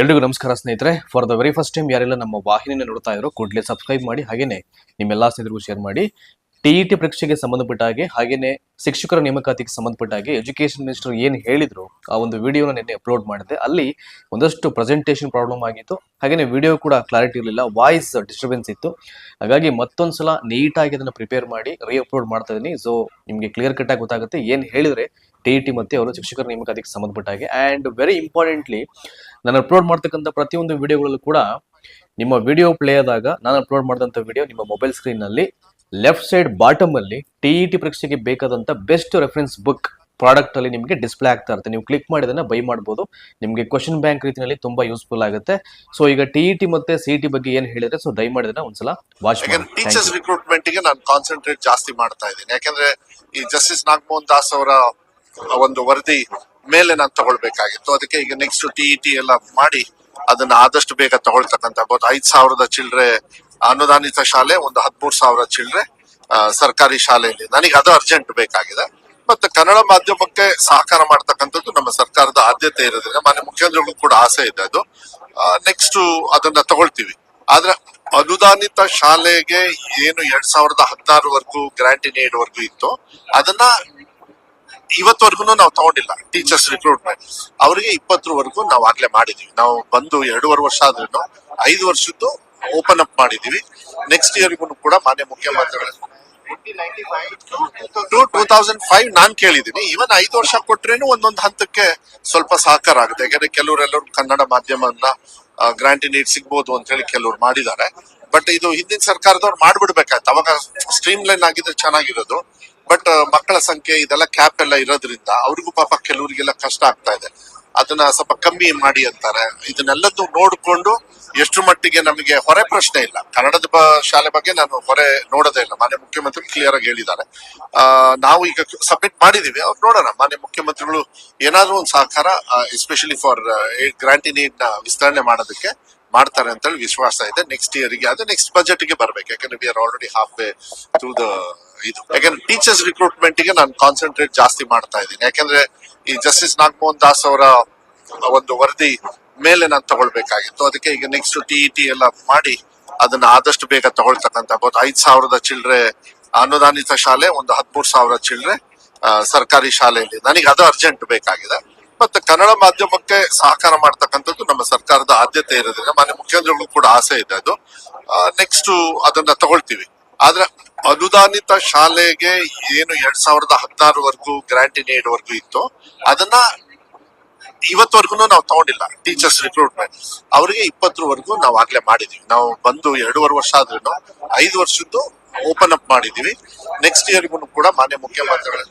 ಎಲ್ರಿಗೂ ನಮಸ್ಕಾರ ಸ್ನೇಹಿತರೆ. For the very first time ಯಾರೆಲ್ಲ ನಮ್ಮ ವಾಹಿನಿಯನ್ನು ನೋಡ್ತಾ ಇದ್ರು ಕೂಡಲೇ ಸಬ್ಸ್ಕ್ರೈಬ್ ಮಾಡಿ, ಹಾಗೇನೆ ನಿಮ್ಮೆಲ್ಲ ಸ್ನೇಹಿತರಿಗೂ ಶೇರ್ ಮಾಡಿ. ಟಿಇಟಿ ಪರೀಕ್ಷೆಗೆ ಸಂಬಂಧಪಟ್ಟ ಹಾಗೆ, ಹಾಗೇನೆ ಶಿಕ್ಷಕರ ನೇಮಕಾತಿಗೆ ಸಂಬಂಧಪಟ್ಟ ಹಾಗೆ ಎಜುಕೇಶನ್ ಮಿನಿಸ್ಟರ್ ಏನು ಹೇಳಿದ್ರು, ಆ ಒಂದು ವಿಡಿಯೋನ ನಿನ್ನೆ ಅಪ್ಲೋಡ್ ಮಾಡಿದೆ. ಅಲ್ಲಿ ಒಂದಷ್ಟು ಪ್ರೆಸೆಂಟೇಷನ್ ಪ್ರಾಬ್ಲಮ್ ಆಗಿತ್ತು. ಹಾಗೇನೆ ವಿಡಿಯೋ ಕೂಡ ಕ್ಲಾರಿಟಿ ಇರಲಿಲ್ಲ, ವಾಯ್ಸ್ ಡಿಸ್ಟರ್ಬೆನ್ಸ್ ಇತ್ತು. ಹಾಗಾಗಿ ಮತ್ತೊಂದ್ಸಲ ನೀಟಾಗಿ ಅದನ್ನ ಪ್ರಿಪೇರ್ ಮಾಡಿ ರೀ ಅಪ್ಲೋಡ್ ಮಾಡ್ತಾ ಇದೀನಿ. ಸೊ ನಿಮಗೆ ಕ್ಲಿಯರ್ ಕಟ್ ಆಗಿ ಗೊತ್ತಾಗುತ್ತೆ ಏನು ಹೇಳಿದ್ರೆ ಟಿ ಟಿ ಮತ್ತೆ ಅವರು ಶಿಕ್ಷಕರ ನೇಮಕಾತಿಗೆ ಸಂಬಂಧಪಟ್ಟ ಹಾಗೆ. ಅಂಡ್ ವೆರಿ ಇಂಪಾರ್ಟೆಂಟ್ಲಿ ನಾನು ಅಪ್ಲೋಡ್ ಮಾಡ್ತಕ್ಕಂಥ ಪ್ರತಿಯೊಂದು ವಿಡಿಯೋಗಳಲ್ಲೂ ಕೂಡ ನಿಮ್ಮ ವಿಡಿಯೋ ಪ್ಲೇ ಆದಾಗ, ನಾನು ಅಪ್ಲೋಡ್ ಮಾಡಿದಂಥ ವಿಡಿಯೋ ನಿಮ್ಮ ಮೊಬೈಲ್ ಸ್ಕ್ರೀನ್ನಲ್ಲಿ ಲೆಫ್ಟ್ ಸೈಡ್ ಬಾಟಮ್ ಅಲ್ಲಿ ಟಿ ಟಿ ಪರೀಕ್ಷೆಗೆ ಬೇಕಾದಂತ ಬೆಸ್ಟ್ ರೆಫರೆನ್ಸ್ ಬುಕ್ ಪ್ರಾಡಕ್ಟ್ ಅಲ್ಲಿ ನಿಮಗೆ ಡಿಸ್ಪ್ಲೇ ಆಗ್ತಾ ಇರುತ್ತೆ. ನೀವು ಕ್ಲಿಕ್ ಮಾಡಿದನ್ನ ಬೈ ಮಾಡಬಹುದು ನಿಮಗೆ ಕ್ವಶನ್ ಬ್ಯಾಂಕ್ ರೀತಿಯಲ್ಲಿ ತುಂಬಾ ಯೂಸ್ಫುಲ್ ಆಗುತ್ತೆ. ಸೊ ಈಗ ಟಿ ಟಿ ಮತ್ತೆ ಸಿ ಟಿ ಬಗ್ಗೆ ಏನ್ ಹೇಳಿದ್ರೆ ಸೊ ದಯಮಾಡಿದನ್ನ ಒಂದ್ಸಲ ವಾಚ್ ಯಾಕಂದ್ರೆ ಟೀಚರ್ಸ್ ರಿಕ್ರೂಟ್ಮೆಂಟ್ಗೆ ನಾನು ಕಾನ್ಸಂಟ್ರೇಟ್ ಜಾಸ್ತಿ ಮಾಡ್ತಾ ಇದ್ದೀನಿ. ಯಾಕಂದ್ರೆ ಈ ಜಸ್ಟಿಸ್ ನಾಗಮೋಹನ್ ದಾಸ್ ಅವರ ಒಂದು ವರದಿ ಮೇಲೆ ನಾನು ತಗೊಳ್ಬೇಕಾಗಿತ್ತು. ಅದಕ್ಕೆ ಈಗ ನೆಕ್ಸ್ಟ್ ಟಿ ಟಿ ಎಲ್ಲ ಮಾಡಿ ಅದನ್ನ ಆದಷ್ಟು ಬೇಗ ತಗೊಳ್ತಕ್ಕಂತ ಐದ್ ಸಾವಿರದ ಚಿಲ್ಲರೆ ಅನುದಾನಿತ ಶಾಲೆ, ಒಂದು ಹದಿಮೂರು ಸಾವಿರ ಚಿಲ್ಡ್ರೆ ಸರ್ಕಾರಿ ಶಾಲೆಯಲ್ಲಿ. ನನಗೆ ಅದು ಅರ್ಜೆಂಟ್ ಬೇಕಾಗಿದೆ. ಮತ್ತೆ ಕನ್ನಡ ಮಾಧ್ಯಮಕ್ಕೆ ಸಹಕಾರ ಮಾಡ್ತಕ್ಕಂಥದ್ದು ನಮ್ಮ ಸರ್ಕಾರದ ಆದ್ಯತೆ ಇರೋದ್ರಿಂದ ಮಾನ್ಯ ಮುಖ್ಯಮಂತ್ರಿಗಳು ಕೂಡ ಆಸೆ ಇದೆ ಅದು. ನೆಕ್ಸ್ಟ್ ಅದನ್ನ ತಗೊಳ್ತೀವಿ. ಆದ್ರೆ ಅನುದಾನಿತ ಶಾಲೆಗೆ ಏನು ಎರಡ್ ಸಾವಿರದ ಹದಿನಾರವರೆಗೂ ಗ್ರಾಂಟ್ ಏಡ್ ವರ್ಗೂ ಇತ್ತು. ಅದನ್ನ ಇವತ್ತವರೆಗೂ ನಾವು ತಗೊಂಡಿಲ್ಲ. ಟೀಚರ್ಸ್ ರಿಕ್ರೂಟ್ಮೆಂಟ್ ಅವರಿಗೆ ಇಪ್ಪತ್ತರವರೆಗೂ ನಾವು ಆಗ್ಲೇ ಮಾಡಿದೀವಿ. ನಾವು ಬಂದು ಎರಡೂವರೆ ವರ್ಷ ಆದ್ರೂ, ಐದು ವರ್ಷದ್ದು ಓಪನ್ ಅಪ್ ಮಾಡಿದೀವಿ ನೆಕ್ಸ್ಟ್ ಇಯರ್ಗೂ ಕೂಡ ಮಾನ್ಯ ಮುಖ್ಯಮಂತ್ರಿಗಳು ಟು ಟೂ ತೌಸಂಡ್ ಫೈವ್ ನಾನ್ ಕೇಳಿದೀನಿ ಇವನ್ ಐದು ವರ್ಷ ಕೊಟ್ರೇನು ಒಂದೊಂದು ಹಂತಕ್ಕೆ ಸ್ವಲ್ಪ ಸಹಕಾರ ಆಗುತ್ತೆ. ಯಾಕಂದ್ರೆ ಕೆಲವರೆಲ್ಲರೂ ಕನ್ನಡ ಮಾಧ್ಯಮವನ್ನ ಗ್ರಾಂಟಿ ನೀಡ್ ಸಿಗ್ಬೋದು ಅಂತ ಹೇಳಿ ಕೆಲವ್ರು ಮಾಡಿದ್ದಾರೆ. ಬಟ್ ಇದು ಹಿಂದಿನ ಸರ್ಕಾರದವ್ರು ಮಾಡ್ಬಿಡ್ಬೇಕಾಯ್ತು. ಅವಾಗ ಸ್ಟ್ರೀಮ್ ಲೈನ್ ಆಗಿದ್ರೆ ಚೆನ್ನಾಗಿರೋದು. ಬಟ್ ಮಕ್ಕಳ ಸಂಖ್ಯೆ, ಇದೆಲ್ಲ ಕ್ಯಾಪ್ ಎಲ್ಲ ಇರೋದ್ರಿಂದ ಅವ್ರಿಗೂ ಪಾಪ ಕೆಲವರಿಗೆಲ್ಲ ಕಷ್ಟ ಆಗ್ತಾ ಇದೆ. ಅದನ್ನ ಸ್ವಲ್ಪ ಕಮ್ಮಿ ಮಾಡಿ ಅಂತಾರೆ. ಇದನ್ನೆಲ್ಲದ್ದು ನೋಡಿಕೊಂಡು ಎಷ್ಟು ಮಟ್ಟಿಗೆ ನಮಗೆ ಹೊರೆ ಪ್ರಶ್ನೆ ಇಲ್ಲ. ಕನ್ನಡದ ಶಾಲೆ ಬಗ್ಗೆ ನಾನು ಹೊರೆ ನೋಡೋದೇ ಇಲ್ಲ. ಮಾನ್ಯ ಮುಖ್ಯಮಂತ್ರಿ ಕ್ಲಿಯರ್ ಆಗಿ ಹೇಳಿದ್ದಾರೆ. ನಾವು ಈಗ ಸಬ್ಮಿಟ್ ಮಾಡಿದೀವಿ. ಅವ್ರು ನೋಡೋಣ. ಮಾನ್ಯ ಮುಖ್ಯಮಂತ್ರಿಗಳು ಏನಾದರೂ ಒಂದು ಸಹಕಾರ ಎಸ್ಪೆಷಲಿ ಫಾರ್ ಗ್ರಾಂಟಿ ನೀಡ್ನ ವಿಸ್ತರಣೆ ಮಾಡೋದಕ್ಕೆ ಮಾಡ್ತಾರೆ ಅಂತ ಹೇಳಿ ವಿಶ್ವಾಸ ಇದೆ. ನೆಕ್ಸ್ಟ್ ಇಯರ್ಗೆ, ಅದು ನೆಕ್ಸ್ಟ್ ಬಜೆಟ್ಗೆ ಬರ್ಬೇಕು. ಯಾಕಂದ್ರೆ we are already half way through the ಇದು. ಯಾಕಂದ್ರೆ ಟೀಚರ್ಸ್ ರಿಕ್ರೂಟ್ಮೆಂಟ್ಗೆ ನಾನು ಕಾನ್ಸಂಟ್ರೇಟ್ ಜಾಸ್ತಿ ಮಾಡ್ತಾ ಇದ್ದೀನಿ. ಯಾಕಂದ್ರೆ ಈ ಜಸ್ಟಿಸ್ ನಾಗಮೋಹನ್ ದಾಸ್ ಅವರ ಒಂದು ವರದಿ ಮೇಲೆ ನಾನು ತಗೊಳ್ಬೇಕಾಗಿತ್ತು. ಅದಕ್ಕೆ ಈಗ ನೆಕ್ಸ್ಟ್ ಟಿ ಟಿ ಎಲ್ಲ ಮಾಡಿ ಅದನ್ನ ಆದಷ್ಟು ಬೇಗ ತಗೊಳ್ತಕ್ಕಂತ ಗೊತ್ತು ಐದ್ ಸಾವಿರದ ಚಿಲ್ಲರೆ ಅನುದಾನಿತ ಶಾಲೆ, ಒಂದು ಹದಿಮೂರು ಸಾವಿರ ಚಿಲ್ಲರೆ ಸರ್ಕಾರಿ ಶಾಲೆಯಲ್ಲಿ. ನನಗೆ ಅದು ಅರ್ಜೆಂಟ್ ಬೇಕಾಗಿದೆ. ಮತ್ತೆ ಕನ್ನಡ ಮಾಧ್ಯಮಕ್ಕೆ ಸಹಕಾರ ಮಾಡ್ತಕ್ಕಂಥದ್ದು ನಮ್ಮ ಸರ್ಕಾರದ ಆದ್ಯತೆ ಇರೋದ್ರಿಂದ ಮಾನ್ಯ ಮುಖ್ಯಮಂತ್ರಿಗಳು ಕೂಡ ಆಸೆ ಇದೆ ಅದು. ನೆಕ್ಸ್ಟ್ ಅದನ್ನ ತಗೊಳ್ತೀವಿ. ಆದ್ರೆ ಅನುದಾನಿತ ಶಾಲೆಗೆ ಏನು ಎರಡ್ ಸಾವಿರದ ಹದಿನಾರವರೆಗೂ ಗ್ರಾಂಟ್ ಇನ್ ಏಡ್ ವರ್ಗೂ ಇತ್ತು. ಅದನ್ನ ಇವತ್ತವರೆಗೂ ನಾವು ತಗೊಂಡಿಲ್ಲ. Teachers recruitment. ಅವರಿಗೆ ಇಪ್ಪತ್ತರವರೆಗೂ ನಾವು ಆಗ್ಲೇ ಮಾಡಿದೀವಿ. ನಾವು ಬಂದು ಎರಡೂವರೆ ವರ್ಷ ಆದ್ರೂ ಐದು ವರ್ಷದ್ದು ಓಪನ್ ಅಪ್ ಮಾಡಿದೀವಿ. ನೆಕ್ಸ್ಟ್ ಇಯರ್ಗೂ ಕೂಡ ಮಾನ್ಯ ಮುಖ್ಯಮಂತ್ರಿಗಳು.